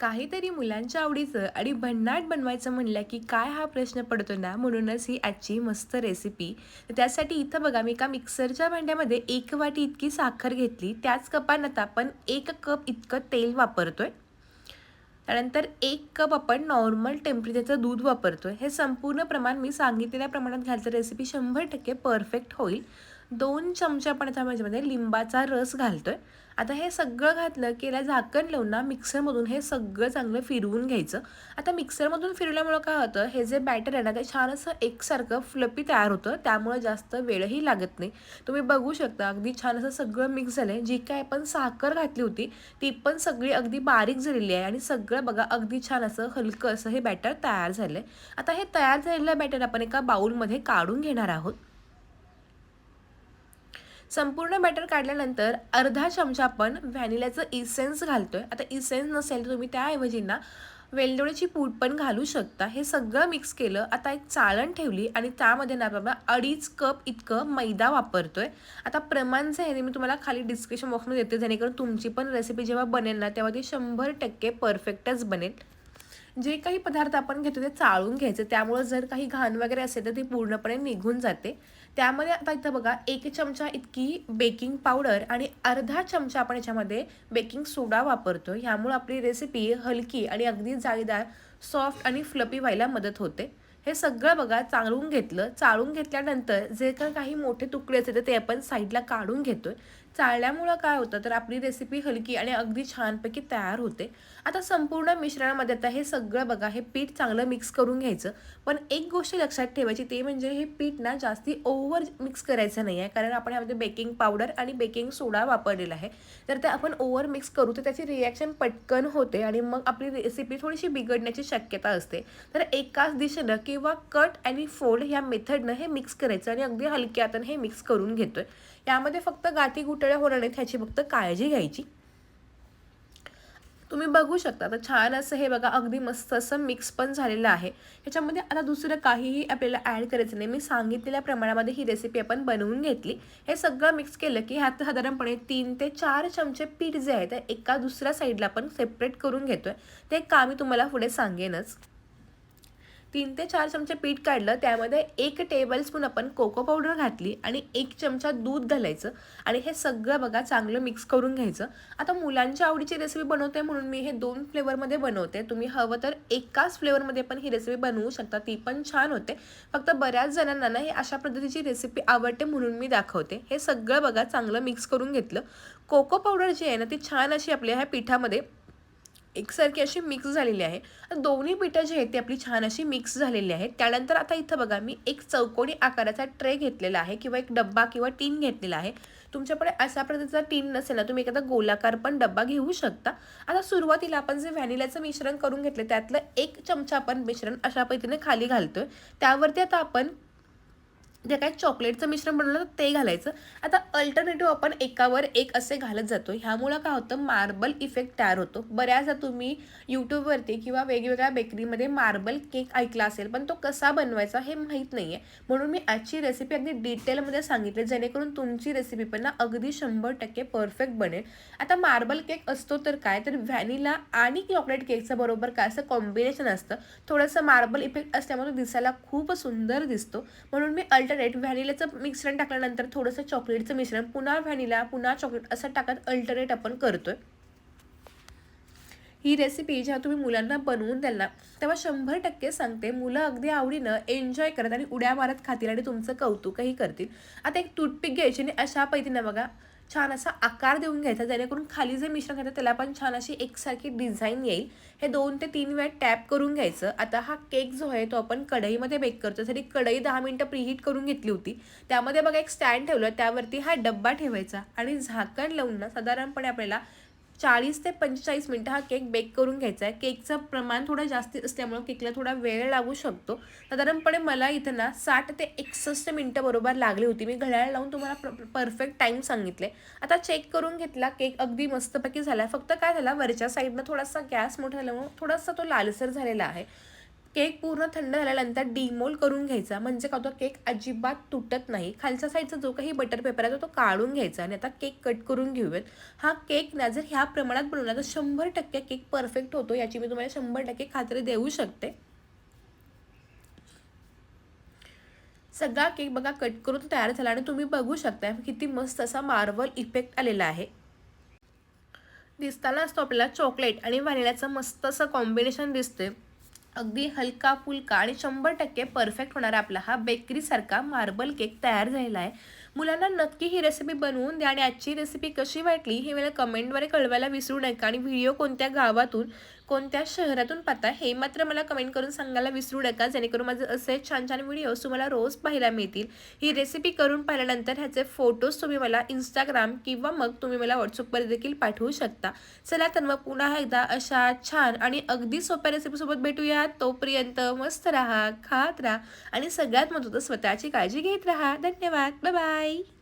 काहीतरी मुलांच्या आवडीचं आणि भन्नाट बनवायचं म्हणलं की काय हा प्रश्न पडतो ना? म्हणूनच ही आजची मस्त रेसिपी त्यासाठी इथं बघा मी एका मिक्सरच्या भांड्यामध्ये एक वाटी इतकी साखर घेतली. त्याच कपानं आता आपण एक कप इतकं तेल वापरतोय. त्यानंतर एक कप आपण नॉर्मल टेम्परेचरचं दूध वापरतोय. हे संपूर्ण प्रमाण मी सांगितलेल्या प्रमाणात घालतं. रेसिपी शंभर टक्के परफेक्ट होईल. दोन चमचे आपण त्या भाजीमध्ये लिंबाचा रस घालतोय. आता हे सगळं घातलं की याला झाकण लावून ना मिक्सरमधून हे सगळं चांगलं फिरवून घ्यायचं. आता मिक्सरमधून फिरवल्यामुळं काय होतं हे जे बॅटर आहे ना ते छान असं एकसारखं फ्लपी तयार होतं. त्यामुळं जास्त वेळही लागत नाही. तुम्ही बघू शकता अगदी छान असं सगळं मिक्स झालं आहे जी काय आपण साखर घातली होती ती पण सगळी अगदी बारीक झालेली आहे. आणि सगळं बघा अगदी छान असं हलकं असं हे बॅटर तयार झालं आहे आता हे तयार झालेलं बॅटर आपण एका बाऊलमध्ये काढून घेणार आहोत. संपूर्ण बॅटर काढल्यानंतर अर्धा चमचा आपण व्हॅनिल्याचं इसेन्स घालतो आहे आता इसेन्स नसेल तर तुम्ही त्याऐवजी ना वेलदोड्याची पूड पण घालू शकता. हे सगळं मिक्स केलं आता एक चाळण ठेवली आणि त्यामध्ये ना बाबा अडीच कप इतकं मैदा वापरतोय. आता प्रमाण जे आहे ते मी तुम्हाला खाली डिस्क्रिप्शन बॉक्समध्ये देते जेणेकरून तुमची पण रेसिपी जेव्हा बनेल ना तेव्हा ती शंभर टक्के परफेक्टच बनेल. जे काही पदार्थ आपण घेतो ते चाळून घ्यायचं त्यामुळं जर काही घाण वगैरे असेल तर ती पूर्णपणे निघून जाते. त्यामध्ये आता इथं बघा एक चमचा इतकी बेकिंग पावडर आणि अर्धा चमचा आपण याच्यामध्ये बेकिंग सोडा वापरतो ह्यामुळे आपली रेसिपी हलकी आणि अगदी जाळीदार सॉफ्ट आणि फ्लपी व्हायला मदत होते. हे सगळं बघा चाळून घेतलं. चाळून घेतल्यानंतर जे का काही मोठे तुकडे असते ते आपण साईडला काढून घेतोय. चाळल्यामुळं काय होतं? तर आपली रेसिपी हलकी आणि अगदी छानपैकी तयार होते. आता संपूर्ण मिश्रणामध्ये आता हे सगळं बघा हे पीठ चांगलं मिक्स करून घ्यायचं. पण एक गोष्ट लक्षात ठेवायची ते म्हणजे हे पीठ ना जास्ती ओव्हर मिक्स करायचं नाही आहे कारण आपण यामध्ये बेकिंग पावडर आणि बेकिंग सोडा वापरलेला आहे. तर ते आपण ओव्हर मिक्स करू तर त्याची रिॲक्शन पटकन होते आणि मग आपली रेसिपी थोडीशी बिघडण्याची शक्यता असते. तर एकाच दिशेनं किंवा कट आणि फोल्ड ह्या मेथडनं हे मिक्स करायचं आणि अगदी हलक्यातून हे मिक्स करून घेतोय. यामध्ये फक्त गाठी गुटळ्या होणार नाहीत ह्याची फक्त काळजी घ्यायची. तुम्ही बघू शकता तर छान असं हे बघा अगदी मस्त असं मिक्स पण झालेलं आहे. ह्याच्यामध्ये आता दुसरं काहीही आपल्याला ॲड करायचं नाही. मी सांगितलेल्या प्रमाणामध्ये ही रेसिपी आपण बनवून घेतली. हे सगळं मिक्स केलं की ह्यात साधारणपणे तीन ते चार चमचे पीठ जे आहे. ते एका दुसऱ्या साईडला आपण सेपरेट करून घेतोय. ते का मी तुम्हाला पुढे सांगेनच. तीन ते चार चमचे पीठ काढलं त्यामध्ये एक टेबलस्पून आपण कोको पावडर घातली आणि एक चमचा दूध घालायचं. आणि हे सगळं बघा चांगलं मिक्स करून घ्यायचं. आता मुलांच्या आवडीची रेसिपी बनवते म्हणून मी हे दोन फ्लेवरमध्ये बनवते. तुम्ही हवं तर एकाच फ्लेवरमध्ये पण ही रेसिपी बनवू शकता. ती पण छान होते. फक्त बऱ्याच जणांना ना हे अशा पद्धतीची रेसिपी आवडते म्हणून मी दाखवते. हे सगळं बघा चांगलं मिक्स करून घेतलं. कोको पावडर जी आहे ना ती छान अशी आपल्या ह्या पिठामध्ये एकसारखी अशी मिक्स झालेली आहे. दोन्ही पिठं जी आहेत ती आपली छान अशी मिक्स झालेली आहेत. त्यानंतर आता इथं बघा मी एक चौकोनी आकाराचा ट्रे घेतलेला आहे किंवा एक डब्बा किंवा टीन घेतलेला आहे. तुमच्याकडे अशा प्रकारचा टीन नसेल ना तुम्ही एखादा गोलाकार पण डब्बा घेऊ शकता. आता सुरुवातीला आपण जे व्हॅनिलाचं मिश्रण करून घेतलं त्यातलं एक चमचा आपण मिश्रण अशा पद्धतीने खाली घालतोय. त्यावरती आता आपण जे काय चॉकलेटचं मिश्रण बनवलं तर ते घालायचं. आता अल्टरनेटिव्ह आपण एकावर एक असे घालत जातो. ह्यामुळं काय होतं मार्बल इफेक्ट तयार होतो. बऱ्याचदा तुम्ही यूट्यूबवरती किंवा वेगवेगळ्या बेकरीमध्ये मार्बल केक ऐकला असेल पण तो कसा बनवायचा हे माहीत नाही आहे म्हणून मी आजची रेसिपी अगदी डिटेलमध्ये सांगितली जेणेकरून तुमची रेसिपी पण ना अगदी शंभर टक्के परफेक्ट बनेल. आता मार्बल केक असतो तर काय? तर व्हॅनिला आणि चॉकलेट केकचं बरोबर काय असं कॉम्बिनेशन असतं. थोडंसं मार्बल इफेक्ट असल्यामुळे दिसायला खूप सुंदर दिसतो. म्हणून मी अल्ट अल्टरनेट व्हॅनिलाचं मिश्रण टाकल्यानंतर थोडंसं चॉकलेटचं मिश्रण पुन्हा व्हॅनिला पुन्हा चॉकलेट असं टाकत अल्टरनेट आपण करतोय. ही रेसिपी जेव्हा तुम्ही मुलांना बनवून द्याल ना तेव्हा शंभर टक्के सांगते मुलं अगदी आवडीनं एन्जॉय करत आणि उड्या मारत खातील आणि तुमचं कौतुकही करतील. आता एक टूथपिक घ्यायची आणि अशा पैतीनं बघा छान असा आकार देऊन घ्यायचा जेणेकरून खाली जे मिश्रण घ्यायचं त्याला पण छान अशी एकसारखी डिझाईन येईल. हे दोन ते तीन वेळा टॅप करून घ्यायचं. आता हा केक जो आहे तो आपण कढईमध्ये बेक करतो तरी कढई दहा मिनटं प्रीहीट करून घेतली होती त्यामध्ये बघा एक स्टँड ठेवलं त्यावरती हा डब्बा ठेवायचा आणि झाकण लावून ना साधारणपणे आपल्याला चाळीस ते पंचेचाळीस मिनटं हा केक बेक करून घ्यायचा आहे. केकचं प्रमाण थोडं जास्त असल्यामुळं केकला थोडा वेळ लागू शकतो. साधारणपणे मला इथं ना साठ ते एकसष्ट मिनटं बरोबर लागली होती. मी घड्याळ लावून तुम्हाला परफेक्ट टाईम सांगितले. आता चेक करून घेतला केक अगदी मस्तपैकी झाला. फक्त काय झाला वरच्या साईडनं थोडासा गॅस मोठा झाल्यामुळं थोडासा तो लालसर झालेला आहे. केक पूर्ण थंड झाल्यानंतर डिमोल करून घ्यायचा. म्हणजे का तो केक अजिबात तुटत नाही. खालच्या साईडचा जो काही बटर पेपर आहे तो तो काढून घ्यायचा आणि आता केक कट करून घेऊयात. हा केक ना जर ह्या प्रमाणात बनवला तर शंभर टक्के केक परफेक्ट होतो याची मी तुम्हाला शंभर टक्के खात्री देऊ शकते. सगळा केक बघा कट करून तयार झाला आणि तुम्ही बघू शकता किती मस्त असा मार्बल इफेक्ट आलेला आहे. दिसताना असतो आपल्याला चॉकलेट आणि व्हॅनिलाचं मस्त असं कॉम्बिनेशन दिसते अगदी हलका फुलका आणि शंभर टक्के परफेक्ट होणारा आपला हा बेकरीसारखा मार्बल केक तयार झालेला आहे. मुलांना नक्की ही रेसिपी बनवून द्या आणि आजची रेसिपी कशी वाटली हे मला कमेंटद्वारे कळवायला विसरू नका. आणि व्हिडिओ कोणत्या गावातून कोणत्या शहरातून पाहता हे मात्र मला कमेंट करून सांगायला विसरू नका. जेणेकरून माझे असे छान छान व्हिडिओज तुम्हाला रोज पाहायला मिळतील. ही रेसिपी करून पाहिल्यानंतर ह्याचे फोटोज तुम्ही मला इंस्टाग्राम किंवा मग तुम्ही मला व्हॉट्सअपवर देखील पाठवू शकता. चला तर मग पुन्हा एकदा अशा छान आणि अगदी सोप्या रेसिपीसोबत भेटूया. तोपर्यंत मस्त राहा खात राहा आणि सगळ्यात महत्त्वाचं स्वतःची काळजी घेत राहा. धन्यवाद. Bye bye